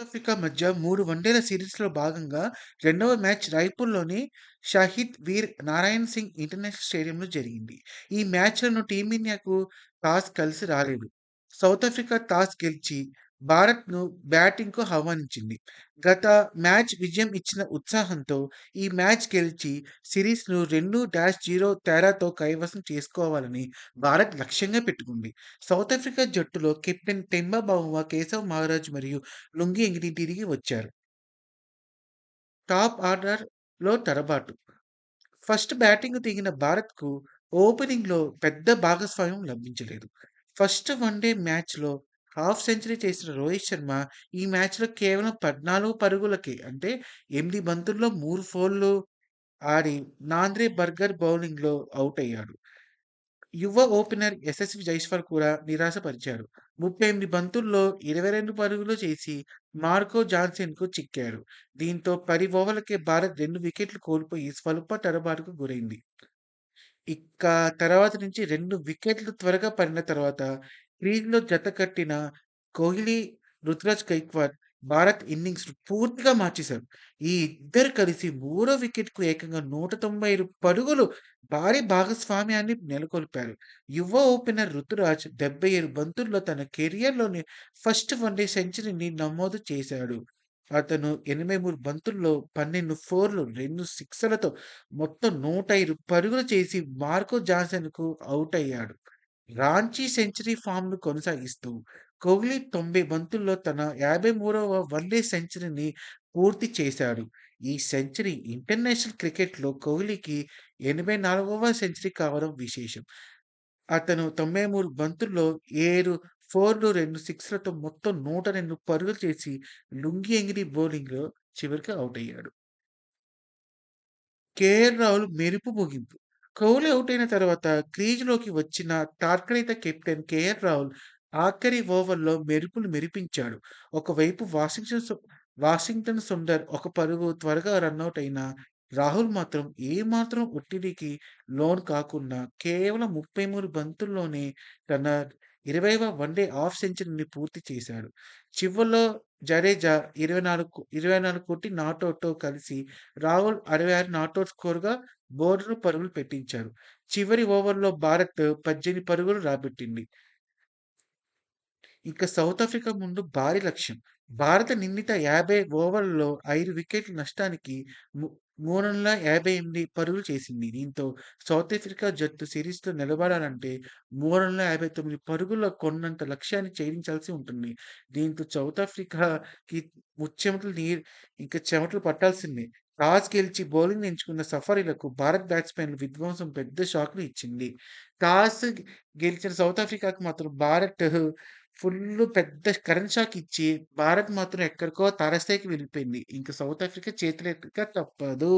Africa మధ్య మూడు వన్డేల సిరీస్‌లో భాగంగా రెండవ మ్యాచ్ రాయ్‌పూర్‌లోని షహీద్ వీర్ నారాయణ్ సింగ్ ఇంటర్నేషనల్ స్టేడియంలో జరిగింది. ఈ మ్యాచ్లను టీమిండియాకు టాస్ కలిసి రాలేదు. సౌతాఫ్రికా టాస్ గెలిచి భారత్‌ను బ్యాటింగ్‌కు ఆహ్వానించింది. గత మ్యాచ్ విజయం ఇచ్చిన ఉత్సాహంతో ఈ మ్యాచ్ గెలిచి సిరీస్‌ను 2-0 తేడాతో కైవసం చేసుకోవాలని భారత్ లక్ష్యంగా పెట్టుకుంది. సౌత్ ఆఫ్రికా జట్టులో కెప్టెన్ టెంబా కేశవ్ మహారాజ్ మరియు లుంగి ఎంగిని తిరిగి వచ్చారు. టాప్ ఆర్డర్‌లో తరబాటు ఫస్ట్ బ్యాటింగ్ దిగిన భారత్‌కు ఓపెనింగ్‌లో పెద్ద భాగస్వామ్యం లభించలేదు. ఫస్ట్ వన్డే మ్యాచ్‌లో హాఫ్ సెంచరీ చేసిన రోహిత్ శర్మ ఈ మ్యాచ్‌లో కేవలం 14 పరుగులకే అంటే ఎనిమిది బంతుల్లో మూడు ఫోర్లు ఆడి నాంద్రే బర్గర్ బౌలింగ్‌లో అవుట్ అయ్యాడు యువ ఓపెనర్ యశస్వి జైస్వాల్ కూడా నిరాశపరిచాడు. 38 బంతుల్లో 22 పరుగులు చేసి మార్కో జాన్సన్‌కు చిక్కాడు. దీంతో పది ఓవర్లకే భారత్ రెండు వికెట్లు కోల్పోయి స్వల్ప తడబాటుకు గురైంది. ఇక తర్వాత నుంచి రెండు వికెట్లు త్వరగా పడిన తర్వాత క్రీజ్‌లో జతకట్టిన కోహ్లీ, రుతురాజ్ గైక్వాడ్ భారత్ ఇన్నింగ్స్‌ను పూర్తిగా మార్చేశారు. ఈ ఇద్దరు కలిసి మూడో వికెట్‌కు ఏకంగా 195 పరుగులు భారీ భాగస్వామ్యాన్ని నెలకొల్పారు. యువ ఓపెనర్ రుతురాజ్ 77 బంతుల్లో తన కెరియర్‌లోని ఫస్ట్ వన్డే సెంచరీని నమోదు చేశాడు. అతను 83 బంతుల్లో 12 ఫోర్లు, రెండు సిక్స్లతో మొత్తం 105 పరుగులు చేసి మార్కో జాన్సన్‌కు అవుట్ అయ్యాడు రాంచీ సెంచరీ ఫామ్‌ను కొనసాగిస్తూ కోహ్లీ 90 బంతుల్లో తన 53వ వన్డే సెంచరీని పూర్తి చేశాడు. ఈ సెంచరీ ఇంటర్నేషనల్ క్రికెట్‌లో కోహ్లీకి 84వ సెంచరీ కావడం విశేషం. అతను 93 బంతుల్లో ఏడు ఫోర్లు, రెండు సిక్స్లతో మొత్తం 102 పరుగులు చేసి లుంగి ఎంగిరి బౌలింగ్‌లో చివరికి ఔటయ్యాడు. కేఎల్ రాహుల్ మెరుపు ముగింపు కోహ్లీ అయిన తర్వాత క్రీజ్‌లోకి వచ్చిన తాత్కాలిక కెప్టెన్ కేఎల్ రాహుల్ ఆఖరి ఓవర్‌లో మెరుపులు మెరిపించాడు. ఒకవైపు వాషింగ్టన్ వాషింగ్టన్ సుందర్ ఒక పరుగు త్వరగా రన్అట్ అయినా రాహుల్ మాత్రం ఏమాత్రం ఒత్తిడికి లోన్ కాకుండా కేవలం 33 బంతుల్లోనే తన 20వ వన్డే హాఫ్ సెంచరీని పూర్తి చేశాడు. చివర్లో జడేజా ఇరవై నాలుగు ఇరవై నాలుగు కోటి నాట్అవుట్తో కలిసి రాహుల్ అరవై ఆరు నాట్అవుట్ స్కోర్గా బోర్డును పరుగులు పెట్టించారు. చివరి ఓవర్‌లో భారత్ 18 పరుగులు రాబెట్టింది ఇంకా సౌత్ ఆఫ్రికా ముందు భారీ లక్ష్యం. భారత నిర్ణీత 50 ఓవర్లలో ఐదు వికెట్ల నష్టానికి మూడు వందల యాభై ఎనిమిది పరుగులు చేసింది. దీంతో సౌత్ ఆఫ్రికా జట్టు సిరీస్‌లో నిలబడాలంటే 359 పరుగుల కొన్నంత లక్ష్యాన్ని ఛేదించాల్సి ఉంటుంది. దీంతో సౌత్ ఆఫ్రికాకి ముచ్చెమటలు నీరు ఇంకా చెమటలు పట్టాల్సిందే. టాస్ గెలిచి బౌలింగ్ ఎంచుకున్న సఫారీలకు భారత్ బ్యాట్స్‌మెన్‌లు విధ్వంసం పెద్ద షాక్‌ని ఇచ్చింది. టాస్ గెలిచిన సౌత్ ఆఫ్రికాకు మాత్రం భారత్ ఫుల్లు పెద్ద కరెంట్ షాక్ ఇచ్చి భారత్ మాత్రం ఎక్కడికో తారస్థాయికి వెళ్ళిపోయింది. ఇంక సౌతాఫ్రికా చేతులెత్తక తప్పదు.